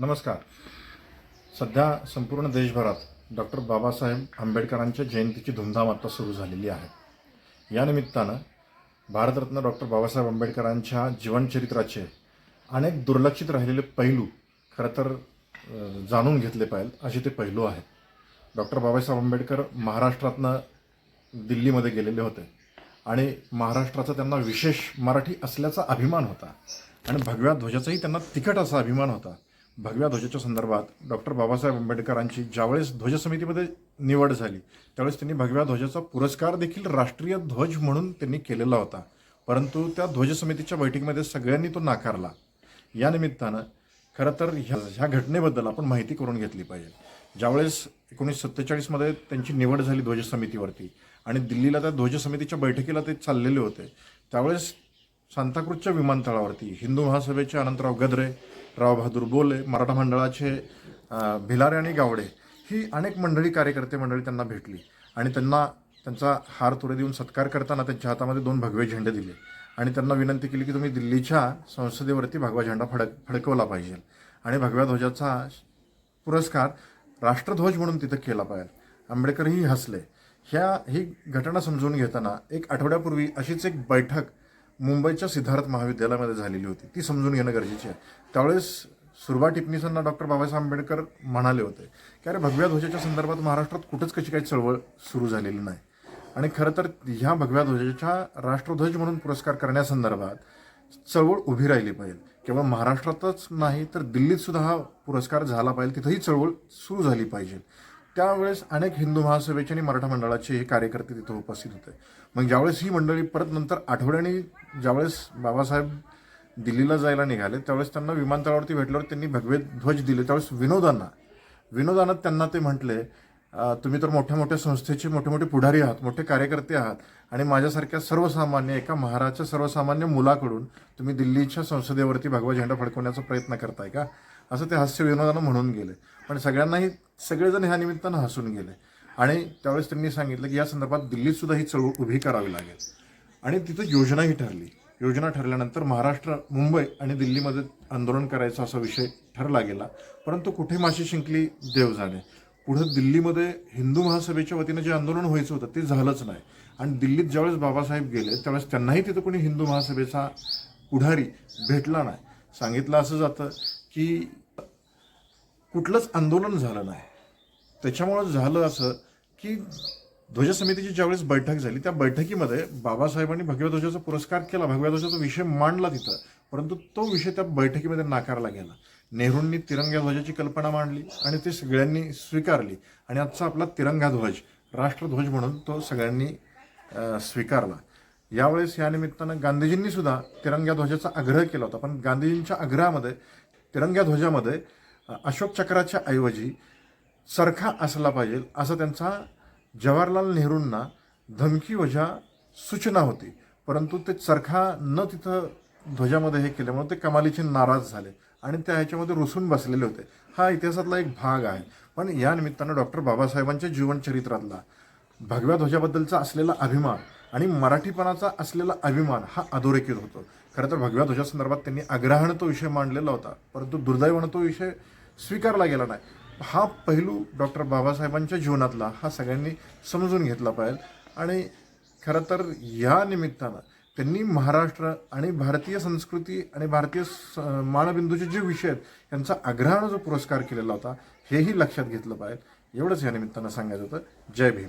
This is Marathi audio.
नमस्कार. सध्या संपूर्ण देशभरात डॉक्टर बाबासाहेब आंबेडकरांच्या जयंतीची धूमधाम आता सुरू झालेली आहे. या निमित्तानं भारतरत्न डॉक्टर बाबासाहेब आंबेडकरांच्या जीवनचरित्राचे अनेक दुर्लक्षित राहिलेले पैलू खरं तर जाणून घेतले पाहिजे असे ते पैलू आहेत. डॉक्टर बाबासाहेब आंबेडकर महाराष्ट्रातनं दिल्लीमध्ये गेलेले होते आणि महाराष्ट्राचा त्यांना विशेष मराठी असल्याचा अभिमान होता आणि भगव्या ध्वजाचाही त्यांना तिखट असा अभिमान होता. भगव्या ध्वजाच्या संदर्भात डॉक्टर बाबासाहेब आंबेडकरांची ज्यावेळेस ध्वज समितीमध्ये निवड झाली त्यावेळेस त्यांनी भगव्या ध्वजाचा पुरस्कार देखील राष्ट्रीय ध्वज म्हणून त्यांनी केलेला होता. परंतु त्या ध्वज समितीच्या बैठकीमध्ये सगळ्यांनी तो नाकारला. या निमित्तानं खरं तर ह्या ह्या घटनेबद्दल आपण माहिती करून घेतली पाहिजे. ज्यावेळेस एकोणीसशे सत्तेचाळीसमध्ये त्यांची निवड झाली ध्वज समितीवरती आणि दिल्लीला त्या ध्वज समितीच्या बैठकीला ते चाललेले होते त्यावेळेस सांताक्रूजच्या विमानतळावरती. हिंदू महासभेचे अनंतराव गद्रे राव बहादूर बोले मराठा मंडळाचे भिलारे आणि गावडे ही अनेक मंडळी कार्यकर्ते मंडळी त्यांना भेटली आणि त्यांना त्यांचा हार तुरे देऊन सत्कार करताना त्यांच्या हातामध्ये दोन भगवे झेंडे दिले आणि त्यांना विनंती केली की तुम्ही दिल्लीच्या संसदेवरती भगवा झेंडा फडक फडकवला पाहिजे आणि भगव्या ध्वजाचा पुरस्कार राष्ट्रध्वज म्हणून तिथं केला पाहिजे. आंबेडकरही हसले. ह्या ही घटना समजून घेताना एक आठवड्यापूर्वी अशीच एक बैठक मुंबईच्या सिद्धार्थ महाविद्यालयामध्ये झालेली होती. ती समजून घेणं गरजेचे आहे. त्यावेळेस सुरवा टिपणीसांना डॉक्टर बाबासाहेब आंबेडकर म्हणाले होते की अरे भगव्या ध्वजाच्या संदर्भात महाराष्ट्रात कुठंच कशी काही चळवळ सुरू झालेली नाही. आणि खरं तर ह्या भगव्या ध्वजाच्या राष्ट्रध्वज म्हणून पुरस्कार करण्यासंदर्भात चळवळ उभी राहिली पाहिजे. केवळ महाराष्ट्रातच नाही तर दिल्लीत सुद्धा हा पुरस्कार झाला पाहिजे. तिथंही चळवळ सुरू झाली पाहिजे. त्यावेळेस अनेक हिंदू महासभेचे आणि मराठा मंडळाचे हे कार्यकर्ते तिथं उपस्थित होते. मग ज्यावेळेस ही मंडळी परत नंतर आठवड्याने ज्यावेळेस बाबासाहेब दिल्लीला जायला निघाले त्यावेळेस त्यांना विमानतळावरती भेटल्यावर त्यांनी भगवे ध्वज दिले. त्यावेळेस विनोदांना विनोदानं त्यांना ते म्हटले तुम्ही तर मोठ्या मोठ्या संस्थेचे मोठे मोठे पुढारी आहात मोठे कार्यकर्ते आहात आणि माझ्यासारख्या सर्वसामान्य एका महाराच्या सर्वसामान्य मुलाकडून तुम्ही दिल्लीच्या संसदेवरती भगवा झेंडा फडकवण्याचा प्रयत्न करताय का? असं ते हास्य विनोदानं म्हणून गेले. पण सगळ्यांनाही सगळेजण ह्या निमित्तानं हसून गेले. आणि त्यावेळेस त्यांनी सांगितलं की या संदर्भात दिल्लीत सुद्धा ही चळवळ उभी करावी लागेल. आणि तिथं योजनाही ठरली. योजना ठरल्यानंतर महाराष्ट्र मुंबई आणि दिल्लीमध्ये आंदोलन करायचा असा विषय ठरला गेला. परंतु कुठे माशी शिंकली देव जाणे. पुढे दिल्लीमध्ये हिंदू महासभेच्या वतीनं जे आंदोलन व्हायचं होतं ते झालंच नाही. आणि दिल्लीत ज्यावेळेस बाबासाहेब गेले त्यावेळेस त्यांनाही तिथं कोणी हिंदू महासभेचा पुढारी भेटला नाही. सांगितलं असं जातं की कुठलंच आंदोलन झालं नाही. त्याच्यामुळं झालं असं की ध्वज समितीची ज्यावेळेस बैठक झाली त्या बैठकीमध्ये बाबासाहेबांनी भगव्या ध्वजाचा पुरस्कार केला भगव्या ध्वजाचा विषय मांडला तिथं परंतु तो विषय त्या बैठकीमध्ये नाकारला गेला. नेहरूंनी तिरंग्या ध्वजाची कल्पना मांडली आणि ती सगळ्यांनी स्वीकारली. आणि आजचा आपला तिरंगा ध्वज राष्ट्रध्वज म्हणून तो सगळ्यांनी स्वीकारला. यावेळेस या निमित्तानं गांधीजींनी सुद्धा तिरंग्या ध्वजाचा आग्रह केला होता. पण गांधीजींच्या आग्रहामध्ये तिरंग्या ध्वजामध्ये अशोक चक्राच्या ऐवजी चरखा असला पाहिजे असं त्यांचा जवाहरलाल नेहरूंना धमकी वजा सूचना होती. परंतु ते चरखा न तिथं ध्वजामध्ये हे केल्यामुळे ते कमालीचे नाराज झाले आणि त्या ह्याच्यामध्ये रुसून बसलेले होते. हा इतिहासातला एक भाग आहे. पण या निमित्तानं डॉक्टर बाबासाहेबांच्या जीवनचरित्रातला भगव्या ध्वजाबद्दलचा असलेला अभिमान आणि मराठीपणाचा असलेला अभिमान हा अधोरेखित होतो. खरं तर भगव्या ध्वजासंदर्भात त्यांनी आग्रहानं तो विषय मांडलेला होता परंतु दुर्दैवानं तो विषय स्वीकारला गेला नाही. हा पहिलू डॉक्टर बाबासाहेबांच्या जीवनातला हा सगळ्यांनी समजून घेतला पाहिजे. आणि खरं तर या निमित्तानं त्यांनी महाराष्ट्र आणि भारतीय संस्कृती आणि भारतीय स- मानबिंदूचे जे विषय आहेत यांचा आग्रहानं जो पुरस्कार केलेला होता हेही लक्षात घेतलं पाहिजे. एवढंच या निमित्तानं सांगायचं होतं. जय भीम.